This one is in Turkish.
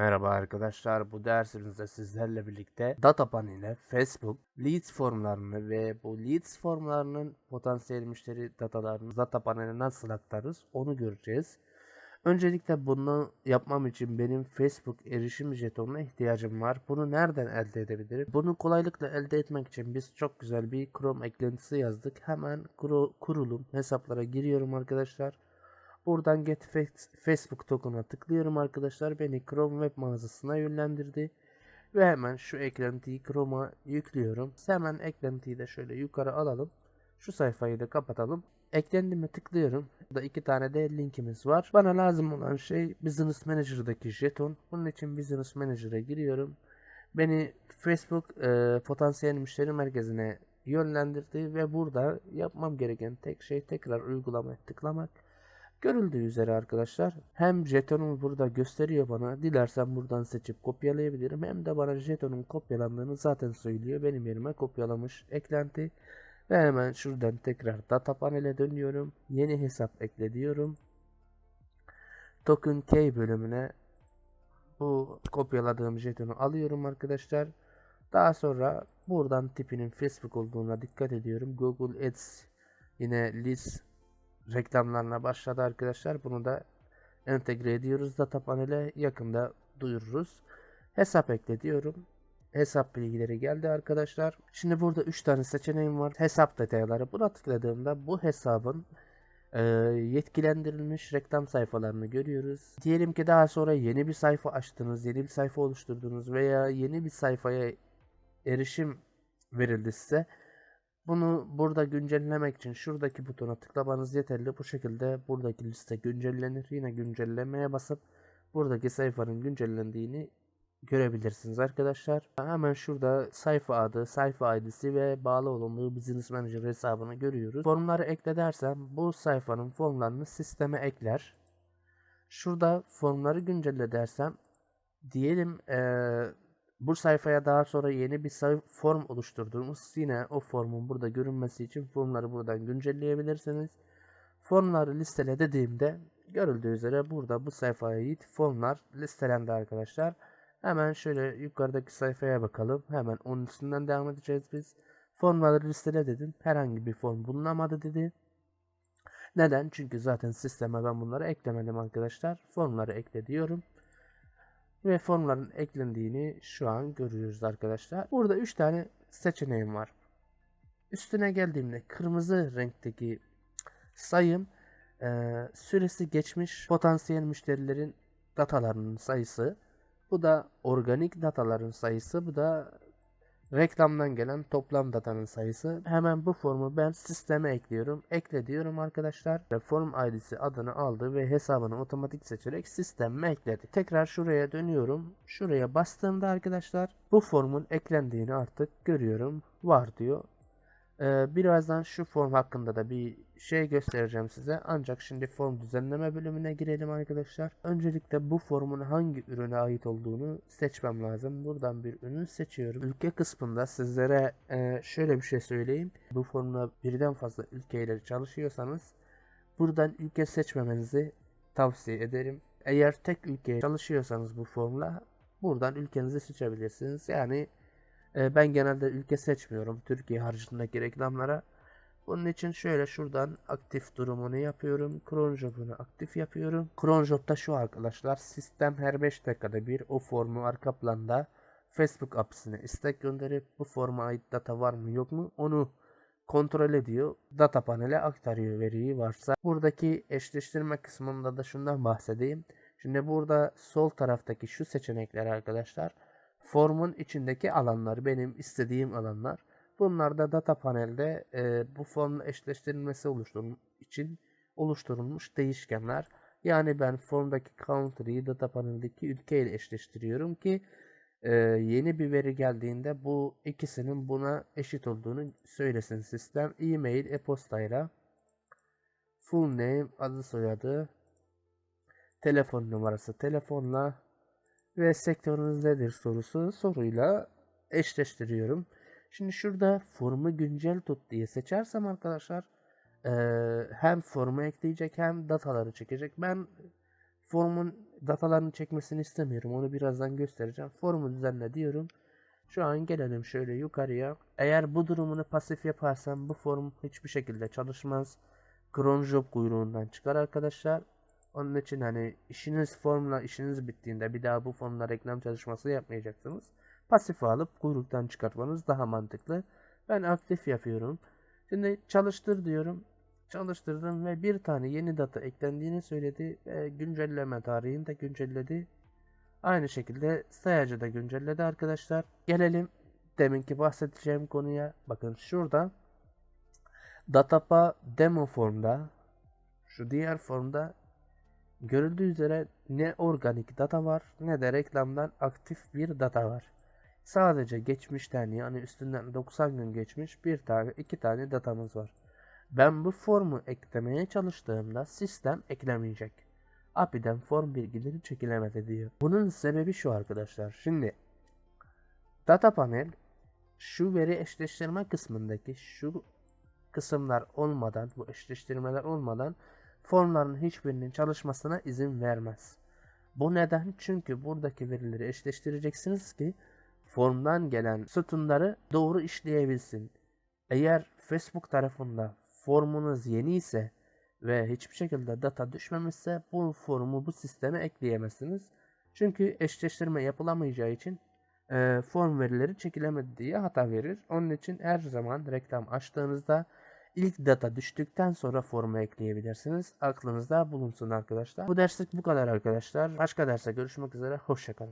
Merhaba arkadaşlar. Bu dersimizde sizlerle birlikte Datapan ile Facebook leads formlarını ve bu leads formlarının potansiyel müşteri datalarını Datapan'a nasıl aktarırız onu göreceğiz. Öncelikle bunu yapmam için benim Facebook erişim jetonuna ihtiyacım var. Bunu nereden elde edebilirim? Bunu kolaylıkla elde etmek için biz çok güzel bir Chrome eklentisi yazdık. Hemen kuru- kurulum hesaplara giriyorum arkadaşlar. Buradan Get Face- Facebook token'a tıklıyorum arkadaşlar. Beni Chrome web mağazasına yönlendirdi. Ve hemen şu eklentiyi Chrome'a yüklüyorum. Hemen eklentiyi de şöyle yukarı alalım. Şu sayfayı da kapatalım. Eklentime tıklıyorum. Burada iki tane de linkimiz var. Bana lazım olan şey Business Manager'daki jeton. Bunun için Business Manager'a giriyorum. Beni Facebook e, potansiyel müşteri merkezine yönlendirdi ve burada yapmam gereken tek şey tekrar uygulamaya tıklamak. Görüldüğü üzere arkadaşlar hem jetonumu burada gösteriyor bana. Dilersen buradan seçip kopyalayabilirim. Hem de bana jetonun kopyalandığını zaten söylüyor. Benim yerime kopyalamış eklenti. Ve hemen şuradan tekrar data panele dönüyorum. Yeni hesap ekle diyorum. Token key bölümüne bu kopyaladığım jetonu alıyorum arkadaşlar. Daha sonra buradan tipinin Facebook olduğuna dikkat ediyorum. Google Ads yine list reklamlarına başladı arkadaşlar. Bunu da entegre ediyoruz data panele yakında duyururuz. Hesap ekle diyorum. Hesap bilgileri geldi arkadaşlar. Şimdi burada 3 tane seçeneğim var. Hesap detayları. Buna tıkladığımda bu hesabın e, yetkilendirilmiş reklam sayfalarını görüyoruz. Diyelim ki daha sonra yeni bir sayfa açtınız, yeni bir sayfa oluşturdunuz veya yeni bir sayfaya erişim verildi size. Bunu burada güncellemek için şuradaki butona tıklamanız yeterli. Bu şekilde buradaki liste güncellenir. Yine güncellemeye basıp buradaki sayfanın güncellendiğini görebilirsiniz arkadaşlar. Hemen şurada sayfa adı, sayfa ID'si ve bağlı olduğu Business Manager hesabını görüyoruz. Formları ekle dersem bu sayfanın formlarını sisteme ekler. Şurada formları güncelle dersem diyelim eee bu sayfaya daha sonra yeni bir form oluşturduğumuz yine o formun burada görünmesi için formları buradan güncelleyebilirsiniz. Formları listele dediğimde görüldüğü üzere burada bu sayfaya ait formlar listelendi arkadaşlar. Hemen şöyle yukarıdaki sayfaya bakalım. Hemen onun üstünden devam edeceğiz biz. Formları listele dedim. Herhangi bir form bulunamadı dedi. Neden? Çünkü zaten sisteme ben bunları eklemedim arkadaşlar. Formları ekle diyorum ve formların eklendiğini şu an görüyoruz arkadaşlar. Burada 3 tane seçeneğim var. Üstüne geldiğimde kırmızı renkteki sayım e, süresi geçmiş potansiyel müşterilerin datalarının sayısı. Bu da organik dataların sayısı. Bu da reklamdan gelen toplam datanın sayısı. Hemen bu formu ben sisteme ekliyorum. Ekle diyorum arkadaşlar. Ve Form ID'si adını aldı ve hesabını otomatik seçerek sisteme ekledi. Tekrar şuraya dönüyorum. Şuraya bastığımda arkadaşlar bu formun eklendiğini artık görüyorum. Var diyor. Ee, birazdan şu form hakkında da bir şey göstereceğim size. Ancak şimdi form düzenleme bölümüne girelim arkadaşlar. Öncelikle bu formun hangi ürüne ait olduğunu seçmem lazım. Buradan bir ürün seçiyorum. Ülke kısmında sizlere e, şöyle bir şey söyleyeyim. Bu formla birden fazla ülkeyle çalışıyorsanız buradan ülke seçmemenizi tavsiye ederim. Eğer tek ülkeye çalışıyorsanız bu formla buradan ülkenizi seçebilirsiniz. Yani e, ben genelde ülke seçmiyorum Türkiye haricindeki reklamlara. Bunun için şöyle şuradan aktif durumunu yapıyorum. Cronjob'unu aktif yapıyorum. Cronjob'da şu arkadaşlar sistem her 5 dakikada bir o formu arka planda Facebook apsine istek gönderip bu forma ait data var mı yok mu onu kontrol ediyor. Data panele aktarıyor veriyi varsa. Buradaki eşleştirme kısmında da şundan bahsedeyim. Şimdi burada sol taraftaki şu seçenekler arkadaşlar formun içindeki alanlar benim istediğim alanlar. Bunlar da data panelde e, bu formla eşleştirilmesi oluşturulmuş için oluşturulmuş değişkenler. Yani ben formdaki country'yi data paneldeki ülke ile eşleştiriyorum ki e, yeni bir veri geldiğinde bu ikisinin buna eşit olduğunu söylesin sistem. E-mail, e-postayla full name, adı soyadı, telefon numarası telefonla ve sektörünüz nedir sorusu soruyla eşleştiriyorum. Şimdi şurada formu güncel tut diye seçersem arkadaşlar eee, hem formu ekleyecek hem dataları çekecek. Ben formun datalarını çekmesini istemiyorum. Onu birazdan göstereceğim. Formu düzenle diyorum. Şu an gelelim şöyle yukarıya. Eğer bu durumunu pasif yaparsam bu form hiçbir şekilde çalışmaz. Cron job kuyruğundan çıkar arkadaşlar. Onun için hani işiniz formla işiniz bittiğinde bir daha bu formla reklam çalışması yapmayacaksınız. Pasifi alıp kuyruktan çıkartmanız daha mantıklı. Ben aktif yapıyorum. Şimdi çalıştır diyorum. Çalıştırdım ve bir tane yeni data eklendiğini söyledi. Ve güncelleme tarihini de güncelledi. Aynı şekilde sayacı da güncelledi arkadaşlar. Gelelim deminki bahsedeceğim konuya. Bakın şurada Datapa demo formda şu diğer formda görüldüğü üzere ne organik data var ne de reklamdan aktif bir data var. Sadece geçmişten yani üstünden 90 gün geçmiş bir tane iki tane datamız var. Ben bu formu eklemeye çalıştığımda sistem eklemeyecek. API'den form bilgileri çekilemedi diyor. Bunun sebebi şu arkadaşlar. Şimdi data panel şu veri eşleştirme kısmındaki şu kısımlar olmadan, bu eşleştirmeler olmadan formların hiçbirinin çalışmasına izin vermez. Bu neden? Çünkü buradaki verileri eşleştireceksiniz ki formdan gelen sütunları doğru işleyebilsin. Eğer Facebook tarafında formunuz yeni ise ve hiçbir şekilde data düşmemişse bu formu bu sisteme ekleyemezsiniz. Çünkü eşleştirme yapılamayacağı için e, form verileri çekilemedi diye hata verir. Onun için her zaman reklam açtığınızda ilk data düştükten sonra formu ekleyebilirsiniz. Aklınızda bulunsun arkadaşlar. Bu derslik bu kadar arkadaşlar. Başka derse görüşmek üzere. Hoşçakalın.